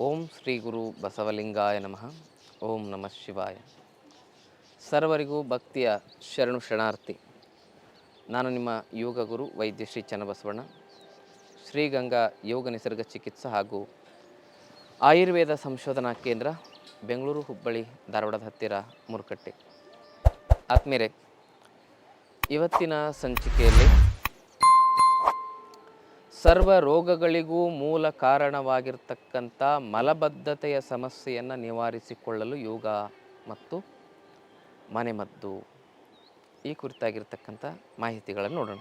ಓಂ ಶ್ರೀ ಗುರು ಬಸವಲಿಂಗಾಯ ನಮಃ. ಓಂ ನಮಃ ಶಿವಾಯ. ಸರ್ವರಿಗೂ ಭಕ್ತಿಯ ಶರಣು ಶರಣಾರ್ಥಿ. ನಾನು ನಿಮ್ಮ ಯೋಗ ಗುರು ವೈದ್ಯ ಶ್ರೀ ಚನ್ನಬಸವಣ್ಣ ಶ್ರೀಗಂಗಾ ಯೋಗ ನಿಸರ್ಗ ಚಿಕಿತ್ಸಾ ಹಾಗೂ ಆಯುರ್ವೇದ ಸಂಶೋಧನಾ ಕೇಂದ್ರ ಬೆಂಗಳೂರು ಹುಬ್ಬಳ್ಳಿ ಧಾರವಾಡದ ಹತ್ತಿರ ಮುರುಕಟ್ಟೆ. ಆತ್ಮೀಯರೇ, ಇವತ್ತಿನ ಸಂಚಿಕೆಯಲ್ಲಿ ಸರ್ವ ರೋಗಗಳಿಗೂ ಮೂಲ ಕಾರಣವಾಗಿರ್ತಕ್ಕಂಥ ಮಲಬದ್ಧತೆಯ ಸಮಸ್ಯೆಯನ್ನು ನಿವಾರಿಸಿಕೊಳ್ಳಲು ಯೋಗ ಮತ್ತು ಮನೆಮದ್ದು ಈ ಕುರಿತಾಗಿರ್ತಕ್ಕಂಥ ಮಾಹಿತಿಗಳನ್ನು ನೋಡೋಣ.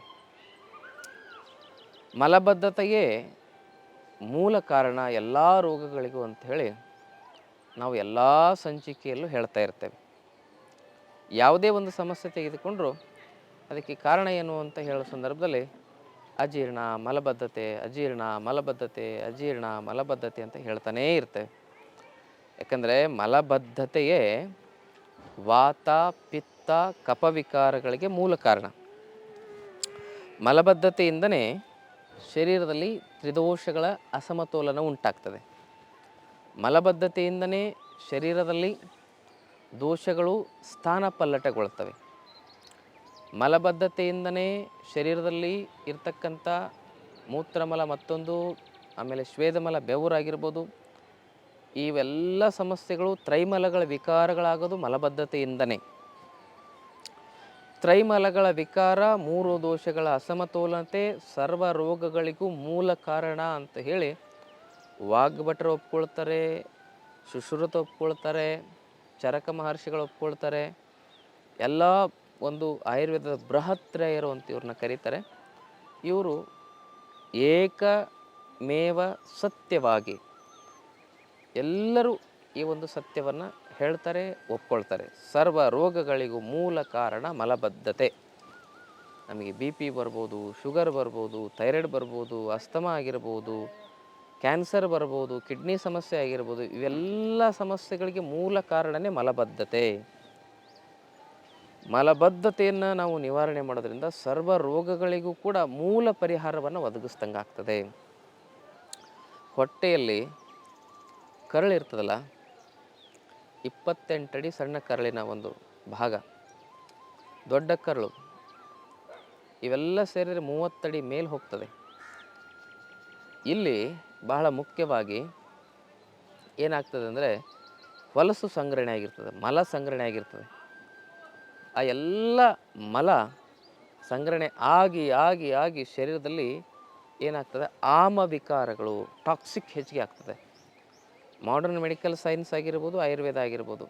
ಮಲಬದ್ಧತೆಯೇ ಮೂಲ ಕಾರಣ ಎಲ್ಲ ರೋಗಗಳಿಗೂ ಅಂತ ಹೇಳಿ ನಾವು ಎಲ್ಲ ಸಂಚಿಕೆಯಲ್ಲೂ ಹೇಳ್ತಾ ಇರ್ತೇವೆ. ಯಾವುದೇ ಒಂದು ಸಮಸ್ಯೆ ತೆಗೆದುಕೊಂಡ್ರೂ ಅದಕ್ಕೆ ಕಾರಣ ಏನು ಅಂತ ಹೇಳೋ ಸಂದರ್ಭದಲ್ಲಿ ಅಜೀರ್ಣ ಮಲಬದ್ಧತೆ ಅಜೀರ್ಣ ಮಲಬದ್ಧತೆ ಅಜೀರ್ಣ ಮಲಬದ್ಧತೆ ಅಂತ ಹೇಳ್ತಾನೇ ಇರ್ತೇವೆ. ಯಾಕಂದರೆ ಮಲಬದ್ಧತೆಯೇ ವಾತ, ಪಿತ್ತ, ಕಪವಿಕಾರಗಳಿಗೆ ಮೂಲ ಕಾರಣ. ಮಲಬದ್ಧತೆಯಿಂದನೇ ಶರೀರದಲ್ಲಿ ತ್ರಿದೋಷಗಳ ಅಸಮತೋಲನ ಉಂಟಾಗ್ತದೆ. ಮಲಬದ್ಧತೆಯಿಂದನೇ ಶರೀರದಲ್ಲಿ ದೋಷಗಳು ಸ್ಥಾನ ಪಲ್ಲಟಗೊಳ್ತವೆ ಮಲಬದ್ಧತೆಯಿಂದನೇ ಶರೀರದಲ್ಲಿ ಇರ್ತಕ್ಕಂಥ ಮೂತ್ರಮಲ ಮತ್ತೊಂದು, ಆಮೇಲೆ ಶ್ವೇದಮಲ ಬೆವರಾಗಿರ್ಬೋದು. ಇವೆಲ್ಲ ಸಮಸ್ಯೆಗಳು ತ್ರೈಮಲಗಳ ವಿಕಾರಗಳಾಗೋದು ಮಲಬದ್ಧತೆಯಿಂದನೇ. ತ್ರೈಮಲಗಳ ವಿಕಾರ ಮೂರು ದೋಷಗಳ ಅಸಮತೋಲನತೆ, ಸರ್ವ ರೋಗಗಳಿಗೂ ಮೂಲ ಕಾರಣ ಅಂತ ಹೇಳಿ ವಾಗ್ಭಟರು ಒಪ್ಕೊಳ್ತಾರೆ ಸುಶ್ರುತ ಒಪ್ಕೊಳ್ತಾರೆ, ಚರಕ ಮಹರ್ಷಿಗಳು ಒಪ್ಕೊಳ್ತಾರೆ. ಎಲ್ಲ ಒಂದು ಆಯುರ್ವೇದದ ಬೃಹತ್ರಯರು ಅಂತ ಇವ್ರನ್ನ ಕರೀತಾರೆ. ಇವರು ಏಕಮೇವ ಸತ್ಯವಾಗಿ ಎಲ್ಲರೂ ಈ ಒಂದು ಸತ್ಯವನ್ನು ಹೇಳ್ತಾರೆ, ಒಪ್ಕೊಳ್ತಾರೆ. ಸರ್ವ ರೋಗಗಳಿಗೂ ಮೂಲ ಕಾರಣ ಮಲಬದ್ಧತೆ. ನಮಗೆ ಬಿ ಪಿ ಬರ್ಬೋದು, ಶುಗರ್ ಬರ್ಬೋದು, ಥೈರಾಯ್ಡ್ ಬರ್ಬೋದು, ಅಸ್ತಮ ಆಗಿರ್ಬೋದು, ಕ್ಯಾನ್ಸರ್ ಬರ್ಬೋದು, ಕಿಡ್ನಿ ಸಮಸ್ಯೆ ಆಗಿರ್ಬೋದು, ಇವೆಲ್ಲ ಸಮಸ್ಯೆಗಳಿಗೆ ಮೂಲ ಕಾರಣವೇ ಮಲಬದ್ಧತೆ. ಮಲಬದ್ಧತೆಯನ್ನು ನಾವು ನಿವಾರಣೆ ಮಾಡೋದ್ರಿಂದ ಸರ್ವ ರೋಗಗಳಿಗೂ ಕೂಡ ಮೂಲ ಪರಿಹಾರವನ್ನು ಒದಗಿಸ್ದಂಗೆ ಆಗ್ತದೆ. ಹೊಟ್ಟೆಯಲ್ಲಿ ಕರಳಿರ್ತದಲ್ಲ ಇಪ್ಪತ್ತೆಂಟಡಿ ಸಣ್ಣ ಕರಳಿನ ಒಂದು ಭಾಗ, ದೊಡ್ಡ ಕರಳು, ಇವೆಲ್ಲ ಸೇರಿದರೆ ಮೂವತ್ತಡಿ ಮೇಲೆ ಹೋಗ್ತದೆ. ಇಲ್ಲಿ ಬಹಳ ಮುಖ್ಯವಾಗಿ ಏನಾಗ್ತದೆ ಅಂದರೆ ಹೊಲಸು ಸಂಗ್ರಹಣೆ ಆಗಿರ್ತದೆ, ಮಲ ಸಂಗ್ರಹಣೆ ಆಗಿರ್ತದೆ. ಆ ಎಲ್ಲ ಮಲ ಸಂಗ್ರಹಣೆ ಆಗಿ ಆಗಿ ಆಗಿ ಶರೀರದಲ್ಲಿ ಏನಾಗ್ತದೆ? ಆಮ ವಿಕಾರಗಳು ಟಾಕ್ಸಿಕ್ ಹೆಚ್ಚಿಗೆ ಆಗ್ತದೆ. ಮಾಡರ್ನ್ ಮೆಡಿಕಲ್ ಸೈನ್ಸ್ ಆಗಿರ್ಬೋದು, ಆಯುರ್ವೇದ ಆಗಿರ್ಬೋದು.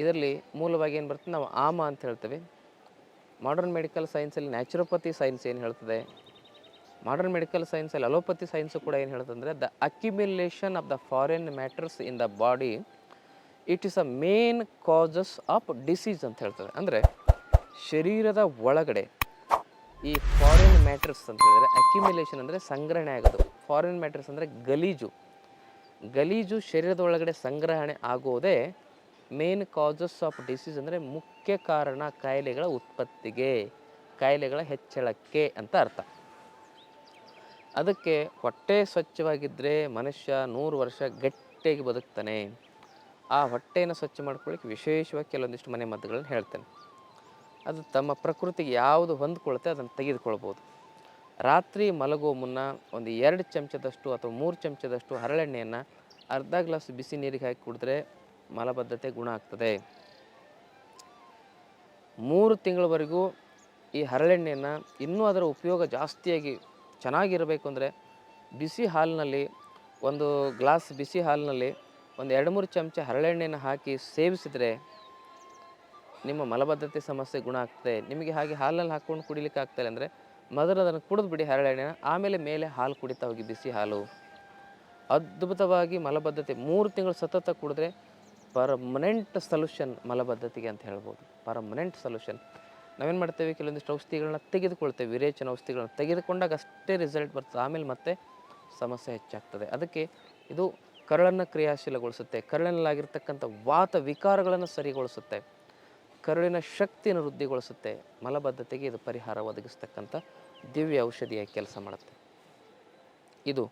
ಇದರಲ್ಲಿ ಮೂಲವಾಗಿ ಏನು ಬರ್ತದೆ? ನಾವು ಆಮ ಅಂತ ಹೇಳ್ತೇವೆ. ಮಾಡರ್ನ್ ಮೆಡಿಕಲ್ ಸೈನ್ಸಲ್ಲಿ ನ್ಯಾಚುರೋಪತಿ ಸೈನ್ಸ್ ಏನು ಹೇಳ್ತದೆ? ಮಾಡರ್ನ್ ಮೆಡಿಕಲ್ ಸೈನ್ಸಲ್ಲಿ ಅಲೋಪತಿ ಸೈನ್ಸು ಕೂಡ ಏನು ಹೇಳ್ತದೆ ಅಂದರೆ the accumulation of the foreign matters in the body it is a main causes of disease ಅಂತ ಹೇಳ್ತಾರೆ. ಅಂದರೆ ಶರೀರದ ಒಳಗಡೆ ಈ ಫಾರಿನ್ ಮ್ಯಾಟ್ರಸ್ ಅಂತ ಹೇಳಿದರೆ ಅಕ್ಯುಮಿಲೇಷನ್ ಅಂದರೆ ಸಂಗ್ರಹಣೆ ಆಗೋದು. ಫಾರಿನ್ ಮ್ಯಾಟ್ರಸ್ ಅಂದರೆ ಗಲೀಜು. ಗಲೀಜು ಶರೀರದ ಒಳಗಡೆ ಸಂಗ್ರಹಣೆ ಆಗೋದೇ ಮೇನ್ ಕಾಸಸ್ ಆಫ್ ಡಿಸೀಸ್ ಅಂದರೆ ಮುಖ್ಯ ಕಾರಣ ಕಾಯಿಲೆಗಳ ಉತ್ಪತ್ತಿಗೆ, ಕಾಯಿಲೆಗಳ ಹೆಚ್ಚಳಕ್ಕೆ ಅಂತ ಅರ್ಥ. ಅದಕ್ಕೆ ಹೊಟ್ಟೆ ಸ್ವಚ್ಛವಾಗಿದ್ದರೆ ಮನುಷ್ಯ ನೂರು ವರ್ಷ ಗಟ್ಟಿಯಾಗಿ ಬದುಕ್ತಾನೆ. ಆ ಹೊಟ್ಟೆಯನ್ನು ಸ್ವಚ್ಛ ಮಾಡ್ಕೊಳ್ಳಿಕ್ಕೆ ವಿಶೇಷವಾಗಿ ಕೆಲವೊಂದಿಷ್ಟು ಮನೆ ಮದ್ದುಗಳನ್ನ ಹೇಳ್ತೇನೆ. ಅದು ತಮ್ಮ ಪ್ರಕೃತಿಗೆ ಯಾವುದು ಹೊಂದ್ಕೊಳುತ್ತೆ ಅದನ್ನು ತೆಗೆದುಕೊಳ್ಬೋದು. ರಾತ್ರಿ ಮಲಗುವ ಮುನ್ನ ಒಂದು ಎರಡು ಚಮಚದಷ್ಟು ಅಥವಾ ಮೂರು ಚಮಚದಷ್ಟು ಹರಳೆಣ್ಣೆಯನ್ನು ಅರ್ಧ ಗ್ಲಾಸ್ ಬಿಸಿ ನೀರಿಗೆ ಹಾಕಿ ಕುಡಿದ್ರೆ ಮಲಬದ್ಧತೆ ಗುಣ ಆಗ್ತದೆ. ಮೂರು ತಿಂಗಳವರೆಗೂ ಈ ಹರಳೆಣ್ಣೆಯನ್ನು ಇನ್ನೂ ಅದರ ಉಪಯೋಗ ಜಾಸ್ತಿಯಾಗಿ ಚೆನ್ನಾಗಿರಬೇಕು ಅಂದರೆ ಬಿಸಿ ಹಾಲಿನಲ್ಲಿ ಒಂದು ಗ್ಲಾಸ್ ಬಿಸಿ ಹಾಲಿನಲ್ಲಿ ಒಂದು ಎರಡು ಮೂರು ಚಮಚ ಹರಳೆಣ್ಣೆಯನ್ನು ಹಾಕಿ ಸೇವಿಸಿದರೆ ನಿಮ್ಮ ಮಲಬದ್ಧತೆ ಸಮಸ್ಯೆ ಗುಣ ಆಗ್ತದೆ. ನಿಮಗೆ ಹಾಗೆ ಹಾಲಲ್ಲಿ ಹಾಕ್ಕೊಂಡು ಕುಡಿಲಿಕ್ಕೆ ಆಗ್ತಾಯಿಲ್ಲ ಅಂದರೆ ಮೊದಲು ಅದನ್ನು ಕುಡಿದು ಬಿಡಿ ಹರಳೆಣ್ಣೆನ. ಆಮೇಲೆ ಮೇಲೆ ಹಾಲು ಕುಡಿತಾ ಹೋಗಿ ಬಿಸಿ ಹಾಲು. ಅದ್ಭುತವಾಗಿ ಮಲಬದ್ಧತೆ. ಮೂರು ತಿಂಗಳು ಸತತ ಕುಡಿದ್ರೆ ಪರ್ಮನೆಂಟ್ ಸೊಲ್ಯೂಷನ್ ಮಲಬದ್ಧತೆಗೆ ಅಂತ ಹೇಳ್ಬೋದು. Permanent solution. ನಾವೇನು ಮಾಡ್ತೇವೆ? ಕೆಲವೊಂದಿಷ್ಟು ಔಷಧಿಗಳನ್ನ ತೆಗೆದುಕೊಳ್ತೇವೆ. ವಿರೇಚನ ಔಷಧಿಗಳನ್ನ ತೆಗೆದುಕೊಂಡಾಗ ಅಷ್ಟೇ ರಿಸಲ್ಟ್ ಬರ್ತದೆ. ಆಮೇಲೆ ಮತ್ತೆ ಸಮಸ್ಯೆ ಹೆಚ್ಚಾಗ್ತದೆ. ಅದಕ್ಕೆ ಇದು ಕರಳನ್ನು ಕ್ರಿಯಾಶೀಲಗೊಳಿಸುತ್ತೆ. ಕರಳಿನಲ್ಲಾಗಿರ್ತಕ್ಕಂಥ ವಾತ ವಿಕಾರಗಳನ್ನು ಸರಿಗೊಳಿಸುತ್ತೆ. ಕರುಳಿನ ಶಕ್ತಿಯನ್ನು ವೃದ್ಧಿಗೊಳಿಸುತ್ತೆ. ಮಲಬದ್ಧತೆಗೆ ಇದು ಪರಿಹಾರ ಒದಗಿಸ್ತಕ್ಕಂಥ ದಿವ್ಯ ಔಷಧಿಯ ಕೆಲಸ ಮಾಡುತ್ತೆ. ಇದು.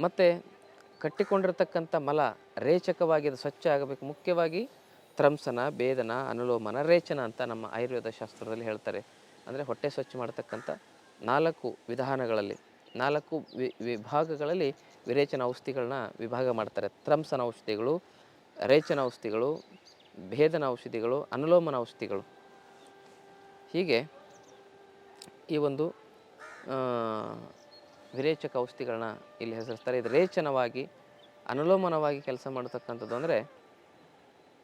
ಮತ್ತು ಕಟ್ಟಿಕೊಂಡಿರ್ತಕ್ಕಂಥ ಮಲ ರೇಚಕವಾಗಿ ಅದು ಸ್ವಚ್ಛ ಆಗಬೇಕು. ಮುಖ್ಯವಾಗಿ ತ್ರಂಸನ ಭೇದನ, ಅನುಲೋಮನ, ರೇಚನ ಅಂತ ನಮ್ಮ ಆಯುರ್ವೇದ ಶಾಸ್ತ್ರದಲ್ಲಿ ಹೇಳ್ತಾರೆ. ಅಂದರೆ ಹೊಟ್ಟೆ ಸ್ವಚ್ಛ ಮಾಡ್ತಕ್ಕಂಥ ನಾಲ್ಕು ವಿಧಾನಗಳಲ್ಲಿ ನಾಲ್ಕು ವಿ, ವಿಭಾಗಗಳಲ್ಲಿ ವಿರೇಚನ ಔಷಧಿಗಳನ್ನ ವಿಭಾಗ ಮಾಡ್ತಾರೆ. ತ್ರಂಸನ ಔಷಧಿಗಳು, ರೇಚನ ಔಷಧಿಗಳು, ಭೇದನ ಔಷಧಿಗಳು, ಅನುಲೋಮನ ಔಷಧಿಗಳು. ಹೀಗೆ ಈ ಒಂದು ವಿರೇಚಕ ಔಷಧಿಗಳನ್ನ ಇಲ್ಲಿ ಹೆಸರಿಸ್ತಾರೆ. ಇದು ರೇಚನವಾಗಿ, ಅನುಲೋಮನವಾಗಿ ಕೆಲಸ ಮಾಡತಕ್ಕಂಥದ್ದು ಅಂದರೆ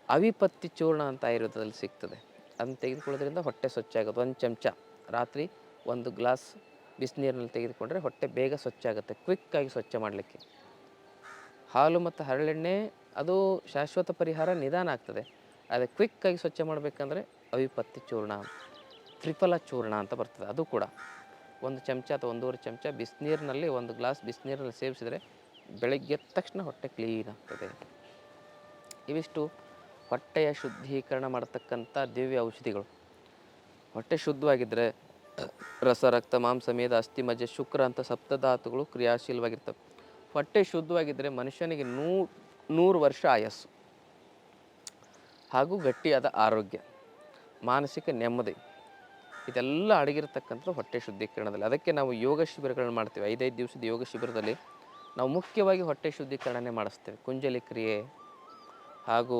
ಅವಿಪತ್ತಿ ಚೂರ್ಣ ಅಂತ ಆಯುರ್ವೇದದಲ್ಲಿ ಸಿಗ್ತದೆ. ಅದನ್ನು ತೆಗೆದುಕೊಳ್ಳೋದ್ರಿಂದ ಹೊಟ್ಟೆ ಸ್ವಚ್ಛ ಆಗೋದು. ಒಂದು ಚಮಚ ರಾತ್ರಿ ಒಂದು ಗ್ಲಾಸ್ ಬಿಸಿನೀರಿನಲ್ಲಿ ತೆಗೆದುಕೊಂಡ್ರೆ ಹೊಟ್ಟೆ ಬೇಗ ಸ್ವಚ್ಛ ಆಗುತ್ತೆ ಕ್ವಿಕ್ಕಾಗಿ ಸ್ವಚ್ಛ ಮಾಡಲಿಕ್ಕೆ. ಹಾಲು ಮತ್ತು ಹರಳೆಣ್ಣೆ, ಅದು ಶಾಶ್ವತ ಪರಿಹಾರ, ನಿಧಾನ ಆಗ್ತದೆ. ಆದರೆ ಕ್ವಿಕ್ಕಾಗಿ ಸ್ವಚ್ಛ ಮಾಡಬೇಕಂದ್ರೆ ಅವಿಪತ್ತಿ ಚೂರ್ಣ, ತ್ರಿಫಲ ಚೂರ್ಣ ಅಂತ ಬರ್ತದೆ, ಅದು ಕೂಡ. ಒಂದು ಚಮಚ ಅಥವಾ ಒಂದೂವರೆ ಚಮಚ ಬಿಸಿನೀರಿನಲ್ಲಿ, ಒಂದು ಗ್ಲಾಸ್ ಬಿಸಿನೀರಲ್ಲಿ ಸೇವಿಸಿದರೆ ಬೆಳಗ್ಗೆ ತಕ್ಷಣ ಹೊಟ್ಟೆ ಕ್ಲೀನ್ ಆಗ್ತದೆ. ಇವಿಷ್ಟು ಹೊಟ್ಟೆಯ ಶುದ್ಧೀಕರಣ ಮಾಡತಕ್ಕಂಥ ದಿವ್ಯ ಔಷಧಿಗಳು. ಹೊಟ್ಟೆ ಶುದ್ಧವಾಗಿದ್ದರೆ ರಸ, ರಕ್ತ, ಮಾಂಸ, ಮೇದ, ಅಸ್ಥಿ, ಮಜ್ಜೆ, ಶುಕ್ರ ಅಂತ ಸಪ್ತಧಾತುಗಳು ಕ್ರಿಯಾಶೀಲವಾಗಿರ್ತವೆ. ಹೊಟ್ಟೆ ಶುದ್ಧವಾಗಿದ್ದರೆ ಮನುಷ್ಯನಿಗೆ ನೂ, ನೂರು ವರ್ಷ ಆಯಸ್ಸು ಹಾಗೂ ಗಟ್ಟಿಯಾದ ಆರೋಗ್ಯ, ಮಾನಸಿಕ ನೆಮ್ಮದಿ, ಇದೆಲ್ಲ ಅಡಗಿರತಕ್ಕಂಥ ಹೊಟ್ಟೆ ಶುದ್ಧೀಕರಣದಲ್ಲಿ. ಅದಕ್ಕೆ ನಾವು ಯೋಗ ಶಿಬಿರಗಳನ್ನು ಮಾಡ್ತೀವಿ. ಐದೈದು ದಿವಸದ ಯೋಗ ಶಿಬಿರದಲ್ಲಿ ನಾವು ಮುಖ್ಯವಾಗಿ ಹೊಟ್ಟೆ ಶುದ್ಧೀಕರಣನೇ ಮಾಡಿಸ್ತೇವೆ. ಕುಂಜಲಿ ಕ್ರಿಯೆ ಹಾಗೂ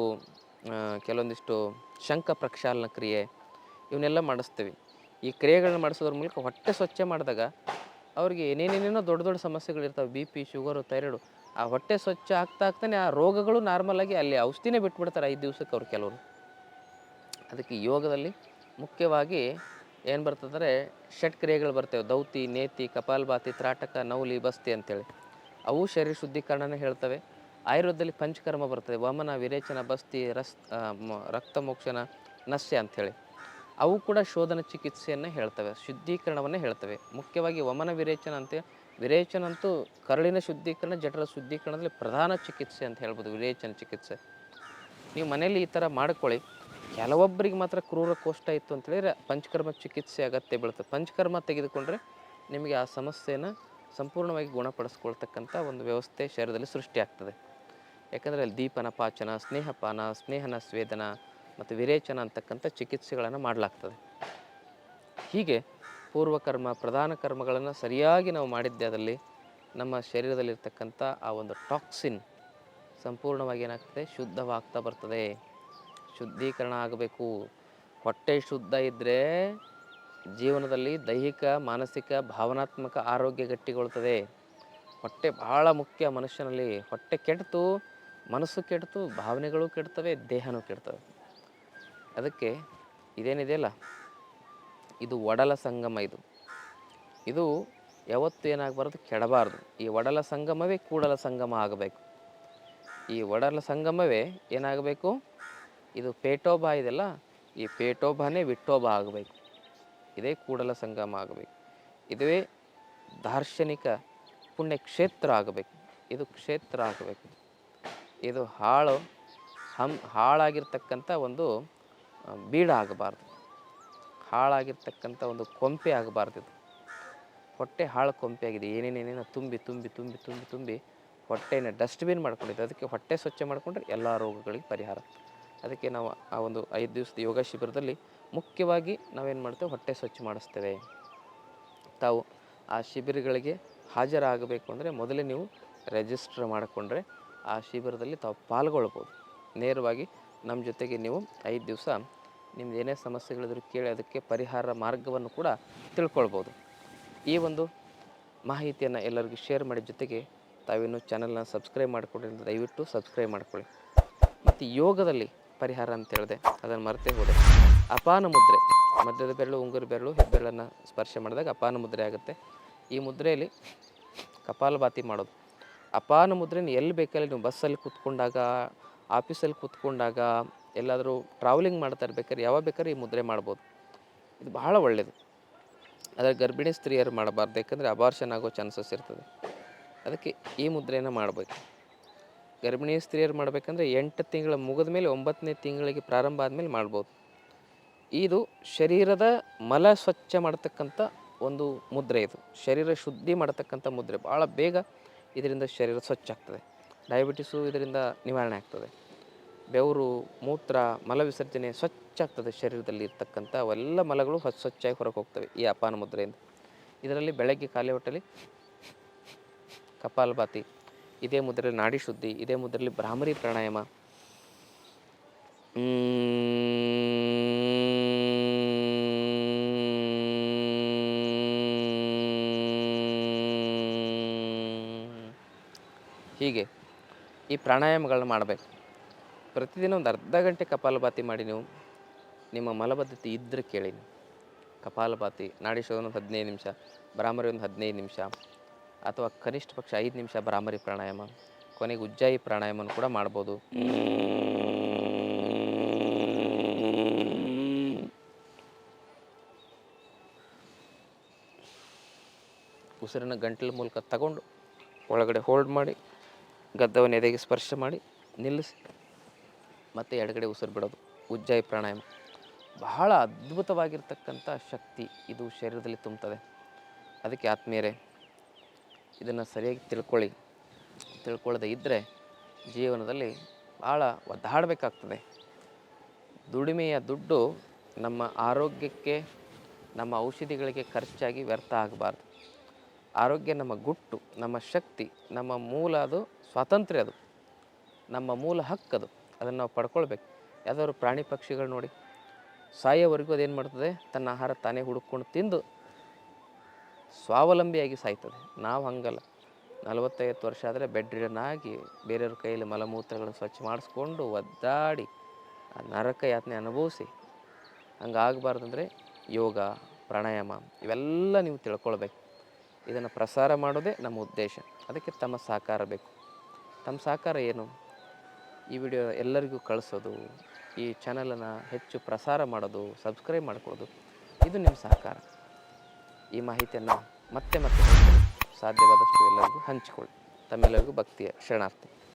ಕೆಲವೊಂದಿಷ್ಟು ಶಂಖ ಪ್ರಕ್ಷಾಲನ ಕ್ರಿಯೆ, ಇವನ್ನೆಲ್ಲ ಮಾಡಿಸ್ತೀವಿ. ಈ ಕ್ರಿಯೆಗಳನ್ನ ಮಾಡಿಸೋದ್ರ ಮೂಲಕ ಹೊಟ್ಟೆ ಸ್ವಚ್ಛ ಮಾಡಿದಾಗ ಅವ್ರಿಗೆ ಏನೇನೇನೇನೋ ದೊಡ್ಡ ದೊಡ್ಡ ಸಮಸ್ಯೆಗಳಿರ್ತಾವೆ ಬಿ ಪಿ ಶುಗರು ಥೈರಾಯ್ಡು ಆ ಹೊಟ್ಟೆ ಸ್ವಚ್ಛ ಆಗ್ತಾ ಆಗ್ತಾನೆ ಆ ರೋಗಗಳು ನಾರ್ಮಲಾಗಿ ಅಲ್ಲಿ ಔಷಧಿನೇ ಬಿಟ್ಬಿಡ್ತಾರೆ ಐದು ದಿವ್ಸಕ್ಕೆ ಅವ್ರು ಕೆಲವರು. ಅದಕ್ಕೆ ಯೋಗದಲ್ಲಿ ಮುಖ್ಯವಾಗಿ ಏನು ಬರ್ತದಂದರೆ ಷಟ್ ಕ್ರಿಯೆಗಳು ಬರ್ತವೆ. ದೌತಿ ನೇತಿ ಕಪಾಲಭಾತಿ ತ್ರಾಟಕ ನೌಲಿ ಬಸ್ತಿ ಅಂತೇಳಿ. ಅವು ಶರೀರ ಶುದ್ಧೀಕರಣನೇ ಹೇಳ್ತವೆ. ಆಯುರ್ವೇದದಲ್ಲಿ ಪಂಚಕರ್ಮ ಬರ್ತದೆ. ವಮನ ವಿರೇಚನ ಬಸ್ತಿ ರಸ್ ಆ, ಮ- ರಕ್ತ ಮೋಕ್ಷಣ ನಸ್ಯ ಅಂಥೇಳಿ ಅವು ಕೂಡ ಶೋಧನ ಚಿಕಿತ್ಸೆಯನ್ನು ಹೇಳ್ತವೆ, ಶುದ್ಧೀಕರಣವನ್ನು ಹೇಳ್ತವೆ. ಮುಖ್ಯವಾಗಿ ವಮನ ವಿರೇಚನ ಅಂತ ವಿರೇಚನ ಅಂತೂ ಕರಳಿನ ಶುದ್ಧೀಕರಣ, ಜಠರ ಶುದ್ಧೀಕರಣದಲ್ಲಿ ಪ್ರಧಾನ ಚಿಕಿತ್ಸೆ ಅಂತ ಹೇಳ್ಬೋದು, ವಿರೇಚನ ಚಿಕಿತ್ಸೆ. ನೀವು ಮನೇಲಿ ಈ ಥರ ಮಾಡ್ಕೊಳ್ಳಿ. ಕೆಲವೊಬ್ಬರಿಗೆ ಮಾತ್ರ ಕ್ರೂರ ಕೋಷ್ಟ ಇತ್ತು ಅಂತೇಳಿದರೆ ಪಂಚಕರ್ಮ ಚಿಕಿತ್ಸೆ ಅಗತ್ಯ ಬೀಳುತ್ತೆ ಪಂಚಕರ್ಮ ತೆಗೆದುಕೊಂಡ್ರೆ ನಿಮಗೆ ಆ ಸಮಸ್ಯೆಯನ್ನು ಸಂಪೂರ್ಣವಾಗಿ ಗುಣಪಡಿಸ್ಕೊಳ್ತಕ್ಕಂಥ ಒಂದು ವ್ಯವಸ್ಥೆ ಶರೀರದಲ್ಲಿ ಸೃಷ್ಟಿಯಾಗ್ತದೆ. ಯಾಕಂದರೆ ಅಲ್ಲಿ ದೀಪನ ಪಾಚನ, ಸ್ನೇಹಪಾನ, ಸ್ನೇಹನ ಸ್ವೇದನ ಮತ್ತು ವಿರೇಚನ ಅಂತಕ್ಕಂಥ ಚಿಕಿತ್ಸೆಗಳನ್ನು ಮಾಡಲಾಗ್ತದೆ. ಹೀಗೆ ಪೂರ್ವಕರ್ಮ ಪ್ರಧಾನ ಕರ್ಮಗಳನ್ನು ಸರಿಯಾಗಿ ನಾವು ಮಾಡಿದ್ದೆ ಅದರಲ್ಲಿ ನಮ್ಮ ಶರೀರದಲ್ಲಿರ್ತಕ್ಕಂಥ ಆ ಒಂದು ಟಾಕ್ಸಿನ್ ಸಂಪೂರ್ಣವಾಗಿ ಏನಾಗ್ತದೆ? ಶುದ್ಧವಾಗ್ತಾ ಬರ್ತದೆ. ಶುದ್ಧೀಕರಣ ಆಗಬೇಕು. ಹೊಟ್ಟೆ ಶುದ್ಧ ಇದ್ದರೆ ಜೀವನದಲ್ಲಿ ದೈಹಿಕ, ಮಾನಸಿಕ, ಭಾವನಾತ್ಮಕ ಆರೋಗ್ಯ ಗಟ್ಟಿಗೊಳ್ತದೆ. ಹೊಟ್ಟೆ ಬಹಳ ಮುಖ್ಯ ಮನುಷ್ಯನಲ್ಲಿ. ಹೊಟ್ಟೆ ಕೆಡ್ತು, ಮನಸ್ಸು ಕೆಡ್ತು, ಭಾವನೆಗಳು ಕೆಡ್ತವೆ, ದೇಹನೂ ಕೆಡ್ತವೆ. ಅದಕ್ಕೆ ಇದೇನಿದೆಯಲ್ಲ? ಇದು ಒಡಲ ಸಂಗಮ ಇದು. ಇದು ಯಾವತ್ತು ಏನಾಗಬಾರ್ದು, ಕೆಡಬಾರ್ದು. ಈ ಒಡಲ ಸಂಗಮವೇ ಕೂಡಲ ಸಂಗಮ ಆಗಬೇಕು. ಈ ಒಡಲ ಸಂಗಮವೇ ಏನಾಗಬೇಕು? ಇದು ಪೇಟೋಬ ಇದೆಲ್ಲ ಈ ಪೇಟೋಬಾನೇ ವಿಟ್ಟೋಬ ಆಗಬೇಕು. ಇದೇ ಕೂಡಲ ಸಂಗಮ ಆಗಬೇಕು. ಇದುವೇ ದಾರ್ಶನಿಕ ಪುಣ್ಯಕ್ಷೇತ್ರ ಆಗಬೇಕು. ಇದು ಕ್ಷೇತ್ರ ಆಗಬೇಕು. ಇದು ಹಾಳು ಹಮ್ ಹಾಳಾಗಿರ್ತಕ್ಕಂಥ ಒಂದು ಬೀಡ ಆಗಬಾರ್ದು ಹಾಳಾಗಿರ್ತಕ್ಕಂಥ ಒಂದು ಕೊಂಪೆ ಆಗಬಾರ್ದು ಇದು. ಹೊಟ್ಟೆ ಹಾಳು ಕೊಂಪೆ ಆಗಿದೆ ಏನೇನೇನೇನೋ ತುಂಬಿ ತುಂಬಿ ತುಂಬಿ ತುಂಬಿ ತುಂಬಿ ಹೊಟ್ಟೆನ ಡಸ್ಟ್ಬಿನ್ ಮಾಡ್ಕೊಂಡಿದೆ. ಅದಕ್ಕೆ ಹೊಟ್ಟೆ ಸ್ವಚ್ಛ ಮಾಡಿಕೊಂಡ್ರೆ ಎಲ್ಲ ರೋಗಗಳಿಗೆ ಪರಿಹಾರ. ಅದಕ್ಕೆ ನಾವು ಆ ಒಂದು ಐದು ದಿವಸದ ಯೋಗ ಶಿಬಿರದಲ್ಲಿ ಮುಖ್ಯವಾಗಿ ನಾವೇನು ಮಾಡ್ತೇವೆ? ಹೊಟ್ಟೆ ಸ್ವಚ್ಛ ಮಾಡಿಸ್ತೇವೆ. ತಾವು ಆ ಶಿಬಿರಗಳಿಗೆ ಹಾಜರಾಗಬೇಕು ಅಂದರೆ ಮೊದಲೇ ನೀವು ರಿಜಿಸ್ಟರ್ ಮಾಡಿಕೊಂಡ್ರೆ ಆ ಶಿಬಿರದಲ್ಲಿ ತಾವು ಪಾಲ್ಗೊಳ್ಬೋದು. ನೇರವಾಗಿ ನಮ್ಮ ಜೊತೆಗೆ ನೀವು ಐದು ದಿವಸ ನಿಮ್ದು ಏನೇ ಸಮಸ್ಯೆಗಳಿದ್ರು ಕೇಳಿ ಅದಕ್ಕೆ ಪರಿಹಾರ ಮಾರ್ಗವನ್ನು ಕೂಡ ತಿಳ್ಕೊಳ್ಬೋದು. ಈ ಒಂದು ಮಾಹಿತಿಯನ್ನು ಎಲ್ಲರಿಗೂ ಶೇರ್ ಮಾಡಿದ ಜೊತೆಗೆ ತಾವೇನು ಚಾನಲ್ನ ಸಬ್ಸ್ಕ್ರೈಬ್ ಮಾಡಿಕೊಂಡ್ರೆ ದಯವಿಟ್ಟು ಸಬ್ಸ್ಕ್ರೈಬ್ ಮಾಡಿಕೊಳ್ಳಿ. ಮತ್ತು ಯೋಗದಲ್ಲಿ ಪರಿಹಾರ ಅಂತ ಹೇಳಿದೆ, ಅದನ್ನು ಮರೆತೇ ಹೋದೆ. ಅಪಾನ ಮುದ್ರೆ ಮಧ್ಯದ ಬೆರಳು, ಉಂಗುರು ಬೆರಳು, ಹೆಬ್ಬೆರಳನ್ನು ಸ್ಪರ್ಶ ಮಾಡಿದಾಗ ಅಪಾನ ಮುದ್ರೆ ಆಗುತ್ತೆ. ಈ ಮುದ್ರೆಯಲ್ಲಿ ಕಪಾಲಭಾತಿ ಮಾಡೋದು. ಅಪಾನ ಮುದ್ರೆನ ಎಲ್ಲಿ ಬೇಕಲ್ಲಿ ನೀವು ಬಸ್ಸಲ್ಲಿ ಕೂತ್ಕೊಂಡಾಗ ಆಫೀಸಲ್ಲಿ ಕೂತ್ಕೊಂಡಾಗ ಎಲ್ಲಾದರೂ ಟ್ರಾವೆಲಿಂಗ್ ಮಾಡ್ತಾ ಇರ್ಬೇಕಾದ್ರೆ ಯಾವಾಗ ಬೇಕಾದ್ರೆ ಈ ಮುದ್ರೆ ಮಾಡ್ಬೋದು. ಇದು ಬಹಳ ಒಳ್ಳೆಯದು ಆದರೆ ಗರ್ಭಿಣಿ ಸ್ತ್ರೀಯರು ಮಾಡಬಾರ್ದು, ಯಾಕಂದರೆ ಅಬಾರ್ಷನ್ ಆಗೋ ಚಾನ್ಸಸ್ ಇರ್ತದೆ. ಅದಕ್ಕೆ ಈ ಮುದ್ರೆಯನ್ನು ಮಾಡಬೇಕು. ಗರ್ಭಿಣಿ ಸ್ತ್ರೀಯರು ಮಾಡಬೇಕಂದ್ರೆ ಎಂಟು ತಿಂಗಳು ಮುಗಿದ ಮೇಲೆ ಒಂಬತ್ತನೇ ತಿಂಗಳಿಗೆ ಪ್ರಾರಂಭ ಆದಮೇಲೆ ಮಾಡ್ಬೋದು. ಇದು ಶರೀರದ ಮಲ ಸ್ವಚ್ಛ ಮಾಡತಕ್ಕಂಥ ಒಂದು ಮುದ್ರೆ ಇದು. ಶರೀರ ಶುದ್ಧಿ ಮಾಡತಕ್ಕಂಥ ಮುದ್ರೆ. ಭಾಳ ಬೇಗ ಇದರಿಂದ ಶರೀರ ಸ್ವಚ್ಛ ಆಗ್ತದೆ. ಡಯಾಬಿಟಿಸು ಇದರಿಂದ ನಿವಾರಣೆ ಆಗ್ತದೆ. ಬೆವರು, ಮೂತ್ರ, ಮಲ ವಿಸರ್ಜನೆ ಸ್ವಚ್ಛ ಆಗ್ತದೆ ಶರೀರದಲ್ಲಿ ಇರ್ತಕ್ಕಂಥ ಅವೆಲ್ಲ ಮಲಗಳು ಸ್ವಚ್ಛಾಗಿ ಹೊರಗೆ ಹೋಗ್ತವೆ ಈ ಅಪಾನ ಮುದ್ರೆಯಿಂದ. ಇದರಲ್ಲಿ ಬೆಳಗ್ಗೆ ಖಾಲಿ ಹೊಟ್ಟೆಲಿ ಕಪಾಲಭಾತಿ, ಇದೇ ಮುದ್ರೆಯಲ್ಲಿ ನಾಡಿ ಶುದ್ಧಿ, ಇದೇ ಮುದ್ರೆಯಲ್ಲಿ ಭ್ರಾಮರಿ ಪ್ರಾಣಾಯಾಮ. ಹೀಗೆ. ಈ ಪ್ರಾಣಾಯಾಮಗಳನ್ನ ಮಾಡಬೇಕು. ಪ್ರತಿದಿನ ಒಂದು ಅರ್ಧ ಗಂಟೆ ಕಪಾಲಭಾತಿ ಮಾಡಿ ನೀವು ನಿಮ್ಮ ಮಲಬದ್ಧತೆ ಇದ್ದರೆ ಕೇಳಿ ಕಪಾಲಭಾತಿ, ನಾಡಿ ಶೋಧನ ಒಂದು ಹದಿನೈದು ನಿಮಿಷ ಭ್ರಾಮರಿ ಒಂದು ಹದಿನೈದು ನಿಮಿಷ, ಅಥವಾ ಕನಿಷ್ಠ ಪಕ್ಷ ಐದು ನಿಮಿಷ ಭ್ರಾಮರಿ ಪ್ರಾಣಾಯಾಮ, ಕೊನೆಗೆ ಉಜ್ಜಾಯಿ ಪ್ರಾಣಾಯಾಮನ ಕೂಡ ಮಾಡ್ಬೋದು. ಉಸಿರನ್ನು ಗಂಟಲ ಮೂಲಕ ತಗೊಂಡು ಒಳಗಡೆ ಹೋಲ್ಡ್ ಮಾಡಿ. ಗದ್ದವನ್ನು ಎದೆಗೆ ಸ್ಪರ್ಶ ಮಾಡಿ ನಿಲ್ಲಿಸಿ ಮತ್ತೆ ಎಡಗಡೆ ಉಸಿರು ಬಿಡೋದು. ಉಜ್ಜಾಯಿ ಪ್ರಾಣಾಯಾಮ. ಬಹಳ ಅದ್ಭುತವಾಗಿರ್ತಕ್ಕಂಥ ಶಕ್ತಿ ಇದು ಶರೀರದಲ್ಲಿ ತುಂಬುತ್ತದೆ. ಅದಕ್ಕೆ ಆತ್ಮೀಯರೇ, ಇದನ್ನು ಸರಿಯಾಗಿ ತಿಳ್ಕೊಳ್ಳಿ. ತಿಳ್ಕೊಳ್ಳದೆ ಇದ್ದರೆ ಜೀವನದಲ್ಲಿ ಭಾಳ ಒದ್ದಾಡಬೇಕಾಗ್ತದೆ. ದುಡಿಮೆಯ ದುಡ್ಡು ನಮ್ಮ ಆರೋಗ್ಯಕ್ಕೆ, ನಮ್ಮ ಔಷಧಿಗಳಿಗೆ ಖರ್ಚಾಗಿ ವ್ಯರ್ಥ ಆಗಬಾರ್ದು. ಆರೋಗ್ಯ ನಮ್ಮ ಗುಟ್ಟು, ನಮ್ಮ ಶಕ್ತಿ, ನಮ್ಮ ಮೂಲ ಅದು ಸ್ವಾತಂತ್ರ್ಯ ಅದು. ನಮ್ಮ ಮೂಲ ಹಕ್ಕು ಅದು. ಅದನ್ನು ನಾವು ಪಡ್ಕೊಳ್ಬೇಕು. ಯಾವ್ದಾದ್ರು ಪ್ರಾಣಿ ಪಕ್ಷಿಗಳು ನೋಡಿ. ಸಾಯೋವರೆಗೂ ಅದೇನು ಮಾಡ್ತದೆ? ತನ್ನ ಆಹಾರ ತಾನೇ ಹುಡುಕೊಂಡು ತಿಂದು ಸ್ವಾವಲಂಬಿಯಾಗಿ ಸಾಯ್ತದೆ. ನಾವು ಹಂಗಲ್ಲ. ನಲವತ್ತೈವತ್ತು ವರ್ಷ ಆದರೆ ಬೆಡ್ ಆಗಿ ಬೇರೆಯವ್ರ ಕೈಯಲ್ಲಿ ಮಲಮೂತ್ರಗಳನ್ನು ಸ್ವಚ್ಛ ಮಾಡಿಸ್ಕೊಂಡು ಒದ್ದಾಡಿ ಆ ನರಕ ಯಾತನೆ ಅನುಭವಿಸಿ ಹಂಗಾಗಬಾರ್ದಂದ್ರೆ ಯೋಗ, ಪ್ರಾಣಾಯಾಮ ಇವೆಲ್ಲ ನೀವು ತಿಳ್ಕೊಳ್ಬೇಕು. ಇದನ್ನು ಪ್ರಸಾರ ಮಾಡೋದೇ ನಮ್ಮ ಉದ್ದೇಶ. ಅದಕ್ಕೆ ತಮ್ಮ ಸಹಕಾರ ಬೇಕು. ತಮ್ಮ ಸಹಕಾರ ಏನು? ಈ ವಿಡಿಯೋ ಎಲ್ಲರಿಗೂ ಕಳಿಸೋದು, ಈ ಚಾನಲನ್ನು ಹೆಚ್ಚು ಪ್ರಸಾರ ಮಾಡೋದು, ಸಬ್ಸ್ಕ್ರೈಬ್ ಮಾಡ್ಕೊಳ್ಳೋದು, ಇದು ನಿಮ್ಮ ಸಹಕಾರ. ಈ ಮಾಹಿತಿಯನ್ನು ಮತ್ತೆ ಮತ್ತೆ ಸಾಧ್ಯವಾದಷ್ಟು ಎಲ್ಲರಿಗೂ ಹಂಚಿಕೊಳ್ಳಿ. ತಮ್ಮೆಲ್ಲರಿಗೂ ಭಕ್ತಿಯ ಶರಣಾರ್ಥಿ.